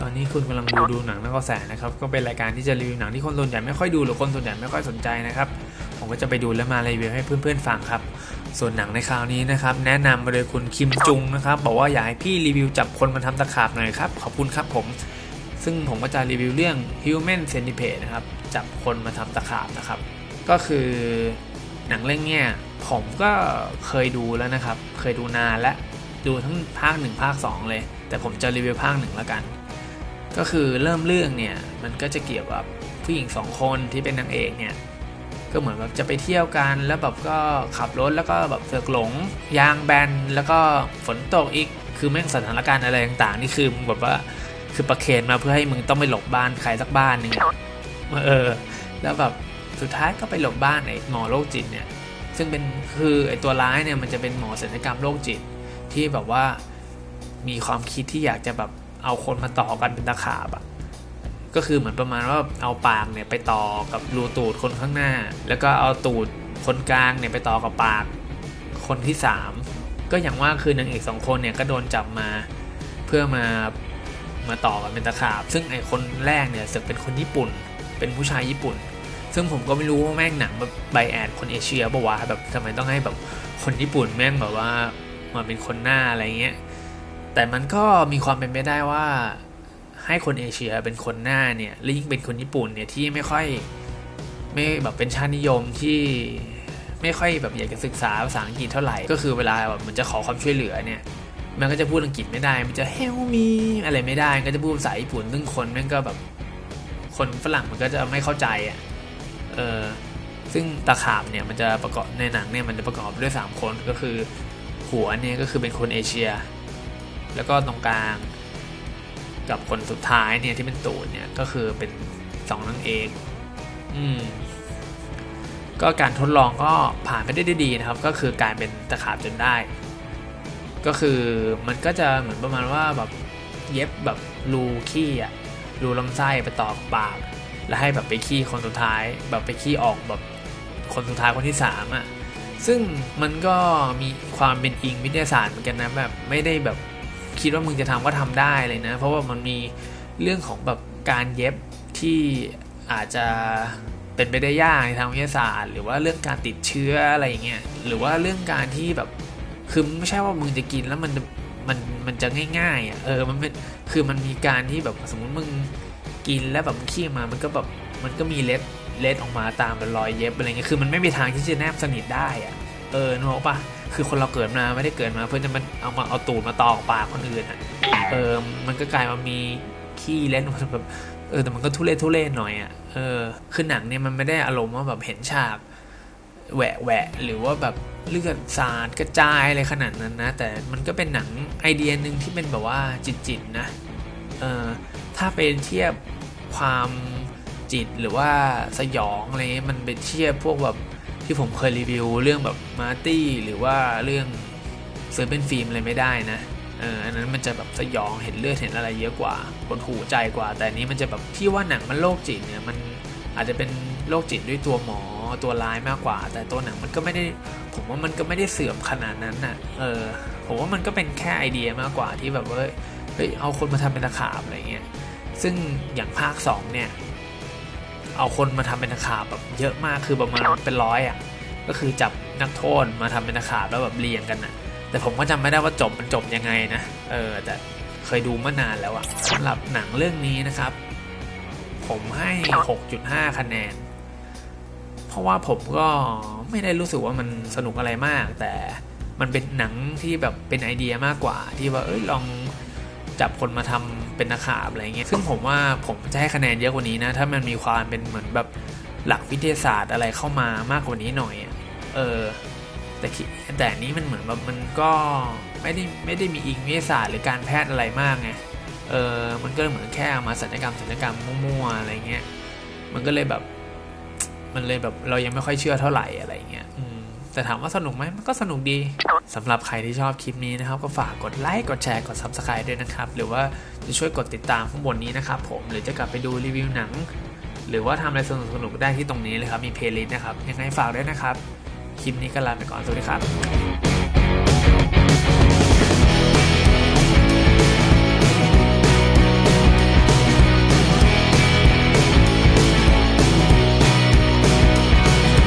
ตอนนี้คุณกำลังดูดูหนังนักกระแสนะครับ ก็เป็นรายการที่จะรีวิวหนังที่คนส่วนใหญ่ไม่ค่อยดูหรือคนส่วนใหญ่ไม่ค่อยสนใจนะครับ ผมก็จะไปดูและมารีวิวให้เพื่อนๆฟังครับ ส่วนหนังในคราวนี้นะครับ แนะนำมาโดยคุณคิมจุงนะครับ บอกว่าอยากให้พี่รีวิวจับคนมาทำตะขาบหน่อยครับ ขอบคุณครับผม ซึ่งผมก็จะรีวิวเรื่อง Human Centipede นะครับ จับคนมาทำตะขาบนะครับ ก็คือหนังเรื่องเนี้ยผมก็เคยดูแล้วนะครับ เคยดูนานและดูทั้งภาค1ภาค2เลย แต่ผมจะรีวิวภาคหนึ่งล้วกัน ก็คือเริ่มเรื่องเนี่ยมันก็จะเกี่ยวกับผู้หญิงสองคนที่เป็นนางเอกเนี่ยก็เหมือนแบบจะไปเที่ยวกันแล้วแบบก็ขับรถแล้วก็แบบเสือกหลงยางแบนแล้วก็ฝนตกอีกคือแม่งสถานการณ์อะไรต่างๆนี่คือมึงแบบว่าคือประเคนมาเพื่อให้มึงต้องไปหลบบ้านใครสักบ้านหนึ่งเออ แล้วแบบสุดท้ายก็ไปหลบบ้านไอ้หมอโรคจิตเนี่ย ซึ่งเป็นคือไอ้ตัวร้ายเนี่ยมันจะเป็นหมอศัลยกรรมโรคจิตที่แบบว่า มีความคิดที่อยากจะแบบเอาคนมาต่อกันเป็นตะขาบอะก็คือเหมือนประมาณว่าเอาปากเนี่ยไปต่อกับรูตูดคนข้างหน้า แล้วก็เอาตูดคนกลางเนี่ยไปต่อกับปากคนที่สามก็อย่างว่าคือนางเอกสองคนเนี่ยก็โดนจับมาเพื่อมามาต่อกันเป็นตะขาบ ซึ่งไอคนแรกเนี่ยสึกเป็นคนญี่ปุ่น เป็นผู้ชายญี่ปุ่น ซึ่งผมก็ไม่รู้ว่าแม่งหนังแบบไบแอดคนเอเชียปะวะแบบทำไมต้องให้แบบคนญี่ปุ่นแม่งแบบว่ามาเป็นคนหน้าอะไรเงี้ย แต่มันก็มีความเป็นไปได้ว่าให้คนเอเชียเป็นคนหน้าเนี่ยและยิ่งเป็นคนญี่ปุ่นเนี่ยที่ไม่ค่อยไม่แบบเป็นชาตินิยมที่ไม่ค่อยแบบอยากจะศึกษาภาษาอังกฤษเท่าไหร่ ก็คือเวลาแบบมันจะขอความช่วยเหลือเนี่ย มันก็จะพูดอังกฤษไม่ได้ มันจะ help me อะไรไม่ได้ ก็จะพูดภาษาญี่ปุ่นซึ่งคนม่งก็แบบคนฝรั่งมันก็จะไม่เข้าใจอะ เออซึ่งตะขาบเนี่ยมันจะประกอบในหนังเนี่ยมันจะประกอบด้วย 3 คนก็คือหัวเนี่ยก็คือเป็นคนเอเชีย แล้วก็ตรงกลางกับคนสุดท้ายเนี่ยที่เป็นตูดเนี่ยก็คือเป็นสองนางเอกอืมก็การทดลองก็ผ่านไปได้ดีนะครับ ก็คือการเป็นตะขาบจนได้ ก็คือมันก็จะเหมือนประมาณว่าแบบเย็บแบบรูขี้อะรูลำไส้ไปต่อกปาก แล้วให้แบบไปขี้คนสุดท้าย แบบไปขี้ออกแบบคนสุดท้ายคนที่สามอะซึ่งมันก็มีความเป็นอิงวิทยาศาสตร์เหมือนกันนะแบบไม่ได้แบบ คิดว่ามึงจะทำก็ทำได้เลยนะ เพราะว่ามันมีเรื่องของแบบการเย็บที่อาจจะเป็นไปได้ยากในทางวิทยาศาสตร์ หรือว่าเรื่องการติดเชื้ออะไรอย่างเงี้ยหรือว่าเรื่องการที่แบบคือไม่ใช่ว่ามึงจะกินแล้วมันมันมันจะง่ายๆอะเออมันเป็นคือมันมีการที่แบบสมมติมึงกินแล้วแบบมึงขี้มามันก็แบบมันก็มีเล็ดเล็ดออกมาตามเป็นรอยเย็บอะไรเงี้ยคือมันไม่มีทางที่จะแนบสนิทได้อะเออนึกออกปะ คือคนเราเกิดมาไม่ได้เกิดมา เพื่อจะมันเอามาเอาตูดมาตอกปากคนอื่นอะเออมันก็กลายมามีขี้เล็ดมันแบบเออแต่มันก็ทุเรศทุเรศหน่อยอะเออคือหนังเนี่ยมันไม่ได้อารมณ์ว่าแบบเห็นฉากแหวะแหวะหรือว่าแบบเลือดสาดกระจายอะไรขนาดนั้นนะ แต่มันก็เป็นหนังไอเดียหนึ่งที่เป็นแบบว่าจิตๆนะเออถ้าไปเทียบความจิตหรือว่าสยองอะไรเงี้ยมันไปเทียบพวกแบบ ที่ผมเคยรีวิวเรื่องแบบมาร์ตี้หรือว่าเรื่องเซอร์เป็นฟิล์มอะไรไม่ได้นะเอออันนั้นมันจะแบบสยองเห็นเลือดเห็นอะไรเยอะกว่าปวดหูใจกว่า แต่นี้มันจะแบบที่ว่าหนังมันโรคจิตเนี่ยมันอาจจะเป็นโรคจิตด้วยตัวหมอตัวร้ายมากกว่า แต่ตัวหนังมันก็ไม่ได้ ผมว่ามันก็ไม่ได้เสื่อมขนาดนั้นน่ะเออผมว่ามันก็เป็นแค่ไอเดียมากกว่าที่แบบว่าเฮ้ยเอาคนมาทำเป็นตะขาบอะไรเงี้ยซึ่งอย่างภาค2เนี่ย เอาคนมาทำเป็นตะขาบแบบเยอะมากคือประมาณเป็นร้อยอะก็คือจับนักโทษมาทำเป็นตะขาบแล้วแบบเรียงกันน่ะ แต่ผมก็จำไม่ได้ว่าจบมันจบยังไงนะเออแต่เคยดูเมื่อนานแล้วอะสำหรับหนังเรื่องนี้นะครับ ผมให้ 6.5 คะแนน เพราะว่าผมก็ไม่ได้รู้สึกว่ามันสนุกอะไรมาก แต่มันเป็นหนังที่แบบเป็นไอเดียมากกว่า ที่ว่าเอ้ยลองจับคนมาทำ เป็นนักขาบอะไรเงี้ยซึ่งผมว่าผมจะให้คะแนนเยอะกว่านี้นะ ถ้ามันมีความเป็นเหมือนแบบหลักวิทยาศาสตร์อะไรเข้ามามากกว่านี้หน่อยเออแต่แต่นี้มันเหมือนแบบมันก็ไม่ได้ไม่ได้มีอิงวิทยาศาสตร์หรือการแพทย์อะไรมากไงเออมันก็เหมือนแค่มาศัลยกรรมศัลยกรรมมั่วๆอะไรเงี้ยมันก็เลยแบบ มันเลยแบบเรายังไม่ค่อยเชื่อเท่าไหร่อะไรเงี้ยอื แต่ถามว่าสนุกไหมมันก็สนุกดีสำหรับใครที่ชอบคลิปนี้นะครับ ก็ฝากกดไลค์กดแชร์กด Subscribe ด้วยนะครับ หรือว่าจะช่วยกดติดตามข้างบนนี้นะครับผมหรือจะกลับไปดูรีวิวหนัง หรือว่าทำอะไรสนุกๆได้ที่ตรงนี้เลยครับมีเพลย์ลิสต์นะครับยังไงฝากด้วยนะครับคลิปนี้ก็ลาไปก่อนสวัสดีครับ